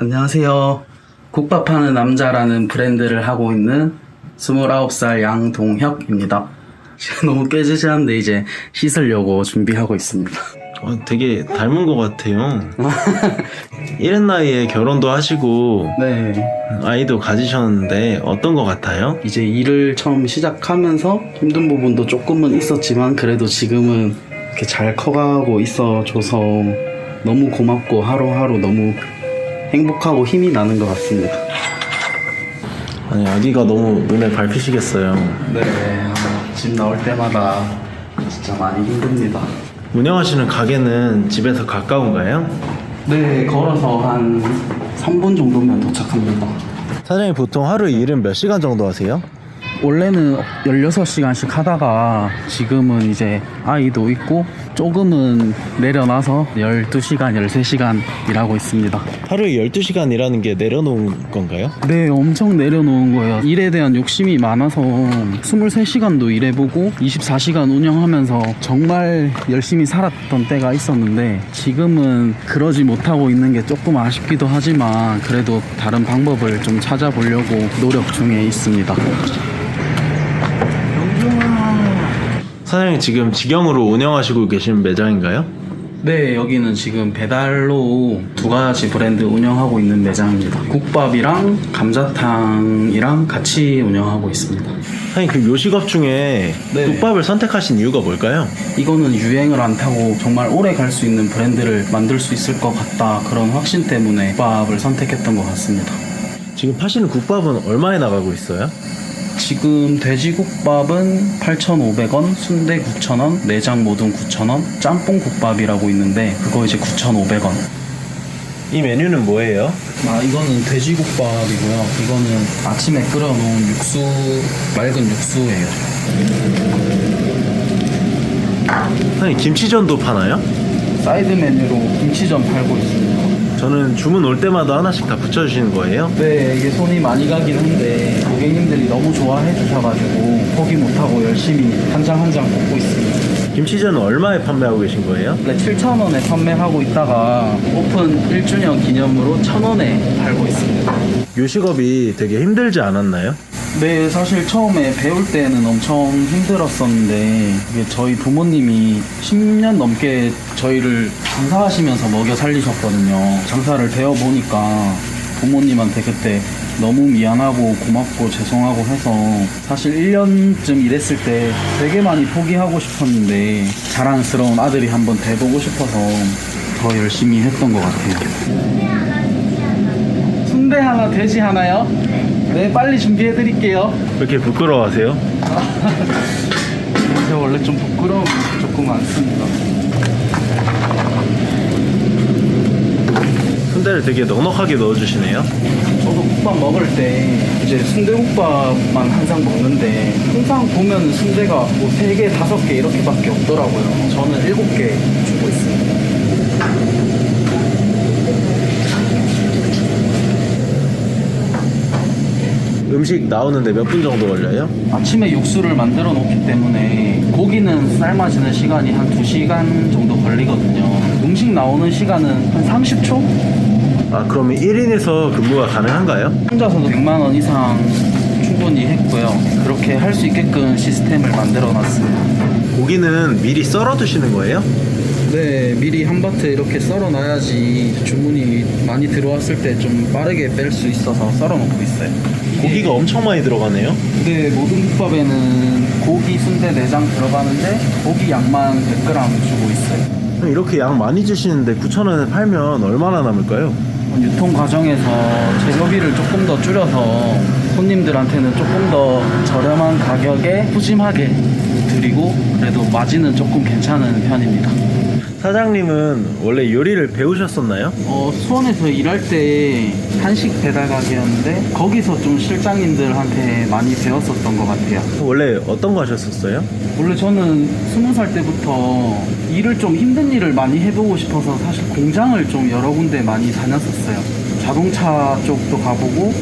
안녕하세요. 국밥하는 남자라는 브랜드를 하고 있는 29살 양동혁입니다. 지금 너무 깨지시는데 이제 씻으려고 준비하고 있습니다. 어, 되게 닮은 것 같아요. 이른 나이에 결혼도 하시고 네. 아이도 가지셨는데 어떤 것 같아요? 이제 일을 처음 시작하면서 힘든 부분도 조금은 있었지만 그래도 지금은 이렇게 잘 커가고 있어줘서 너무 고맙고 하루하루 너무 행복하고 힘이 나는 것 같습니다. 아니 아기가 너무 눈에 밟히시겠어요. 네. 집 나올 때마다 진짜 많이 힘듭니다. 운영하시는 가게는 집에서 가까운가요? 네, 걸어서 한 3분 정도면 도착합니다. 사장님 보통 하루 일은 몇 시간 정도 하세요? 원래는 16시간씩 하다가 지금은 이제 아이도 있고 조금은 내려놔서 12시간, 13시간 일하고 있습니다. 하루에 12시간 일하는 게 내려놓은 건가요? 네, 엄청 내려놓은 거예요. 일에 대한 욕심이 많아서 23시간도 일해보고 24시간 운영하면서 정말 열심히 살았던 때가 있었는데 지금은 그러지 못하고 있는 게 조금 아쉽기도 하지만 그래도 다른 방법을 좀 찾아보려고 노력 중에 있습니다. 사장님 지금 직영으로 운영하시고 계신 매장인가요? 네, 여기는 지금 배달로 두 가지 브랜드 운영하고 있는 매장입니다. 국밥이랑 감자탕이랑 같이 운영하고 있습니다. 사장님 그 요식업 중에 네. 국밥을 선택하신 이유가 뭘까요? 이거는 유행을 안 타고 정말 오래 갈 수 있는 브랜드를 만들 수 있을 것 같다 그런 확신 때문에 국밥을 선택했던 것 같습니다. 지금 파시는 국밥은 얼마에 나가고 있어요? 지금 돼지국밥은 8,500원, 순대 9,000원, 내장 모듬 9,000원, 짬뽕 국밥이라고 있는데 그거 이제 9,500원. 이 메뉴는 뭐예요? 아 이거는 돼지국밥이고요. 이거는 아침에 끓여놓은 육수 맑은 육수예요. 사장님 김치전도 파나요? 사이드 메뉴로 김치전 팔고 있습니다. 저는 주문 올 때마다 하나씩 다 붙여주시는 거예요? 네, 이게 손이 많이 가긴 한데 고객님들이 너무 좋아해 주셔가지고 포기 못하고 열심히 한 장 한장 볶고 있습니다. 김치전은 얼마에 판매하고 계신 거예요? 원래 7,000원에 판매하고 있다가 오픈 1주년 기념으로 1,000원에 팔고 있습니다. 요식업이 되게 힘들지 않았나요? 네, 사실 처음에 배울 때는 엄청 힘들었었는데 이게 저희 부모님이 10년 넘게 저희를 장사하시면서 먹여 살리셨거든요. 장사를 배워 보니까 부모님한테 그때 너무 미안하고 고맙고 죄송하고 해서 사실 1년쯤 일했을 때 되게 많이 포기하고 싶었는데 자랑스러운 아들이 한번 돼보고 싶어서 더 열심히 했던 것 같아요. 순대 하나, 돼지 하나요? 네, 빨리 준비해 드릴게요. 왜 이렇게 부끄러워하세요? 근데 원래 좀 부끄러움이 조금 많습니다. 순대를 되게 넉넉하게 넣어주시네요. 저도 국밥 먹을 때 이제 순대국밥만 항상 먹는데 항상 보면 순대가 뭐 3개, 5개 이렇게밖에 없더라고요. 저는 7개 주고 있습니다. 음식 나오는데 몇 분 정도 걸려요? 아침에 육수를 만들어 놓기 때문에 고기는 삶아지는 시간이 한 2시간 정도 걸리거든요. 음식 나오는 시간은 한 30초? 아 그러면 1인에서 근무가 가능한가요? 혼자서도 100만 원 이상 충분히 했고요. 그렇게 할 수 있게끔 시스템을 만들어 놨습니다. 고기는 미리 썰어 두시는 거예요? 네, 미리 한 바트 이렇게 썰어 놔야지 주문이 많이 들어왔을 때 좀 빠르게 뺄 수 있어서 썰어 놓고 있어요. 고기가 엄청 많이 들어가네요. 네, 모든 국밥에는 고기, 순대, 내장 들어가는데 고기 양만 100g 주고 있어요. 그럼 이렇게 양 많이 주시는데 9,000원에 팔면 얼마나 남을까요? 유통 과정에서 재료비를 조금 더 줄여서 손님들한테는 조금 더 저렴한 가격에 푸짐하게 드리고 그래도 마진은 조금 괜찮은 편입니다. 사장님은 원래 요리를 배우셨었나요? 어, 수원에서 일할 때 한식 배달 가게였는데 거기서 좀 실장님들한테 많이 배웠었던 것 같아요. 원래 어떤 거 하셨었어요? 원래 저는 스무 살 때부터 일을 좀 힘든 일을 많이 해보고 싶어서 사실 공장을 좀 여러 군데 많이 다녔었어요. 자동차 쪽도 가보고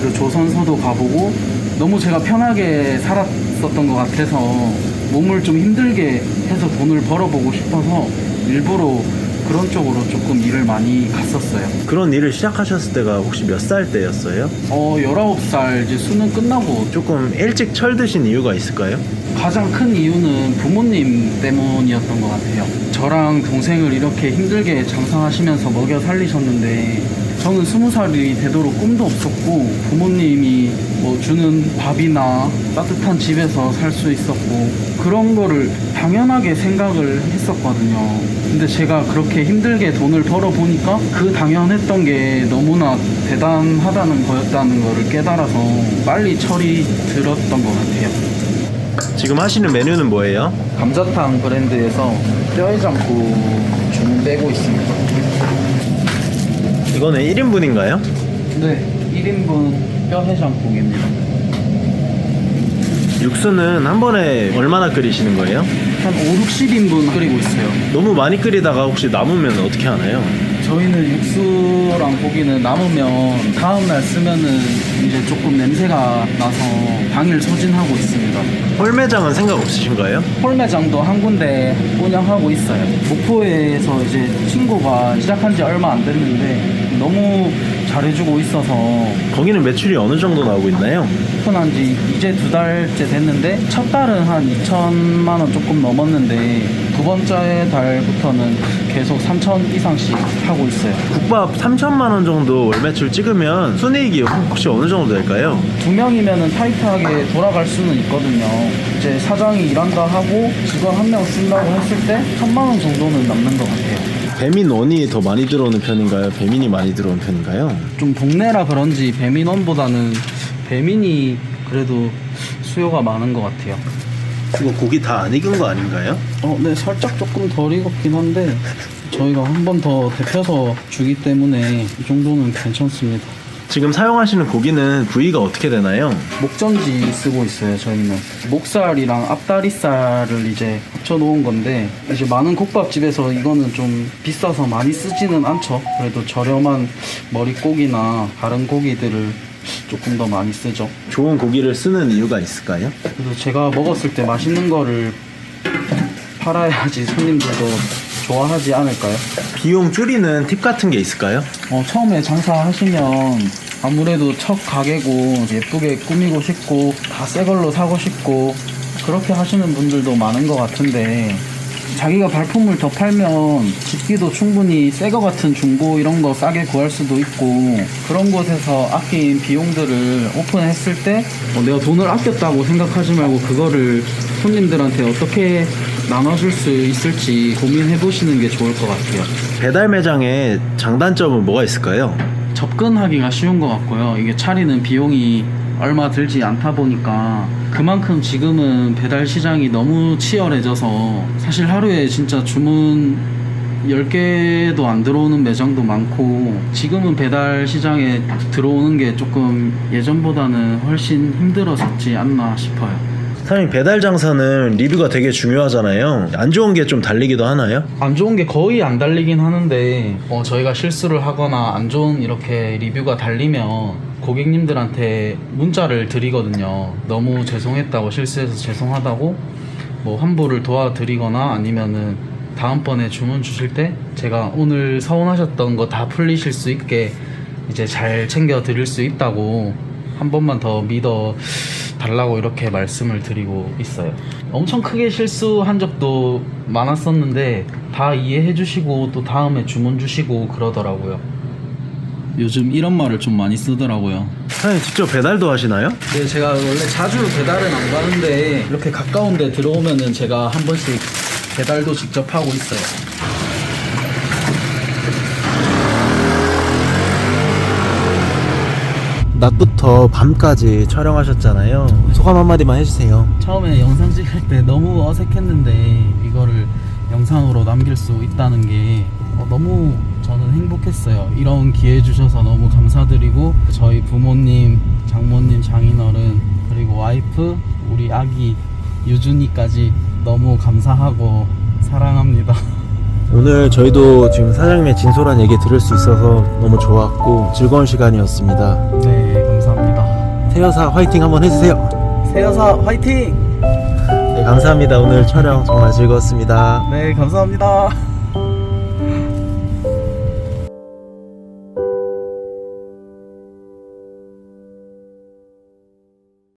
그리고 조선소도 가보고 너무 제가 편하게 살았었던 것 같아서 몸을 좀 힘들게 해서 돈을 벌어보고 싶어서 일부러 그런 쪽으로 조금 일을 많이 갔었어요. 그런 일을 시작하셨을 때가 혹시 몇 살 때였어요? 어, 19살 이제 수능 끝나고 조금 일찍 철드신 이유가 있을까요? 가장 큰 이유는 부모님 때문이었던 것 같아요. 저랑 동생을 이렇게 힘들게 장사하시면서 먹여 살리셨는데 저는 스무 살이 되도록 꿈도 없었고 부모님이 뭐 주는 밥이나 따뜻한 집에서 살 수 있었고 그런 거를 당연하게 생각을 했었거든요. 근데 제가 그렇게 힘들게 돈을 벌어 보니까 그 당연했던 게 너무나 대단하다는 거였다는 거를 깨달아서 빨리 철이 들었던 것 같아요. 지금 하시는 메뉴는 뭐예요? 감자탕 브랜드에서 뼈해장국 주문 빼고 있습니다. 이거는 1인분인가요? 네, 1인분 뼈 해장국입니다. 육수는 한 번에 얼마나 끓이시는 거예요? 한 5, 60인분 끓이고 있어요. 너무 많이 끓이다가 혹시 남으면 어떻게 하나요? 저희는 육수랑 고기는 남으면 다음날 쓰면은 이제 조금 냄새가 나서 당일 소진하고 있습니다. 홀매장은 생각 없으신가요? 홀매장도 한 군데 운영하고 있어요. 목포에서 이제 친구가 시작한 지 얼마 안 됐는데 너무 잘해주고 있어서 거기는 매출이 어느 정도 나오고 있나요? 오픈한 지 이제 두 달째 됐는데 첫 달은 한 2천만 원 조금 넘었는데 두 번째 달부터는 계속 3천 이상씩 하고 있어요. 국밥 3천만 원 정도 월 매출 찍으면 순이익이 혹시 어느 정도 될까요? 두 명이면은 타이트하게 돌아갈 수는 있거든요. 이제 사장이 일한다 하고 직원 한 명 쓴다고 했을 때 천만 원 정도는 남는 것 같아요. 배민 원이 더 많이 들어오는 편인가요? 배민이 많이 들어오는 편인가요? 좀 동네라 그런지 배민원보다는 배민이 그래도 수요가 많은 것 같아요. 이거 고기 다 안 익은 거 아닌가요? 어, 네, 살짝 조금 덜 익었긴 한데 저희가 한 번 더 데펴서 주기 때문에 이 정도는 괜찮습니다. 지금 사용하시는 고기는 부위가 어떻게 되나요? 목전지 쓰고 있어요, 저희는. 목살이랑 앞다리살을 이제 합쳐 놓은 건데 이제 많은 국밥집에서 이거는 좀 비싸서 많이 쓰지는 않죠. 그래도 저렴한 머릿고기나 다른 고기들을 조금 더 많이 쓰죠. 좋은 고기를 쓰는 이유가 있을까요? 그래서 제가 먹었을 때 맛있는 거를 팔아야지 손님들도 좋아하지 않을까요? 비용 줄이는 팁 같은 게 있을까요? 어, 처음에 장사하시면 아무래도 첫 가게고 예쁘게 꾸미고 싶고 다 새 걸로 사고 싶고 그렇게 하시는 분들도 많은 것 같은데 자기가 발품을 더 팔면 집기도 충분히 새 거 같은 중고 이런 거 싸게 구할 수도 있고 그런 곳에서 아낀 비용들을 오픈했을 때 어, 내가 돈을 아꼈다고 생각하지 말고 그거를 손님들한테 어떻게 나눠줄 수 있을지 고민해 보시는 게 좋을 것 같아요. 배달 매장의 장단점은 뭐가 있을까요? 접근하기가 쉬운 것 같고요. 이게 차리는 비용이 얼마 들지 않다 보니까 그만큼 지금은 배달 시장이 너무 치열해져서 사실 하루에 진짜 주문 10개도 안 들어오는 매장도 많고 지금은 배달 시장에 들어오는 게 조금 예전보다는 훨씬 힘들어졌지 않나 싶어요. 사장님 배달 장사는 리뷰가 되게 중요하잖아요. 안 좋은 게 좀 달리기도 하나요? 안 좋은 게 거의 안 달리긴 하는데 어, 저희가 실수를 하거나 안 좋은 이렇게 리뷰가 달리면 고객님들한테 문자를 드리거든요. 너무 죄송했다고 실수해서 죄송하다고 뭐 환불을 도와드리거나 아니면은 다음번에 주문 주실 때 제가 오늘 서운하셨던 거 다 풀리실 수 있게 이제 잘 챙겨 드릴 수 있다고 한 번만 더 믿어 달라고 이렇게 말씀을 드리고 있어요. 엄청 크게 실수한 적도 많았었는데 다 이해해 주시고 또 다음에 주문 주시고 그러더라고요. 요즘 이런 말을 좀 많이 쓰더라고요. 사장님 직접 배달도 하시나요? 네, 제가 원래 자주 배달은 안 가는데 이렇게 가까운 데 들어오면은 제가 한 번씩 배달도 직접 하고 있어요. 낮부터 밤까지 촬영하셨잖아요. 소감 한마디만 해주세요. 처음에 영상 찍을 때 너무 어색했는데 이거를 영상으로 남길 수 있다는 게 어, 너무 저는 행복했어요. 이런 기회 주셔서 너무 감사드리고 저희 부모님, 장모님, 장인어른 그리고 와이프, 우리 아기 유준이까지 너무 감사하고 사랑합니다. 오늘 저희도 지금 사장님의 진솔한 얘기 들을 수 있어서 너무 좋았고 즐거운 시간이었습니다. 네, 태여사 화이팅 한번 해주세요. 세여사 화이팅! 네, 감사합니다. 오늘 촬영 정말 즐거웠습니다. 네, 감사합니다.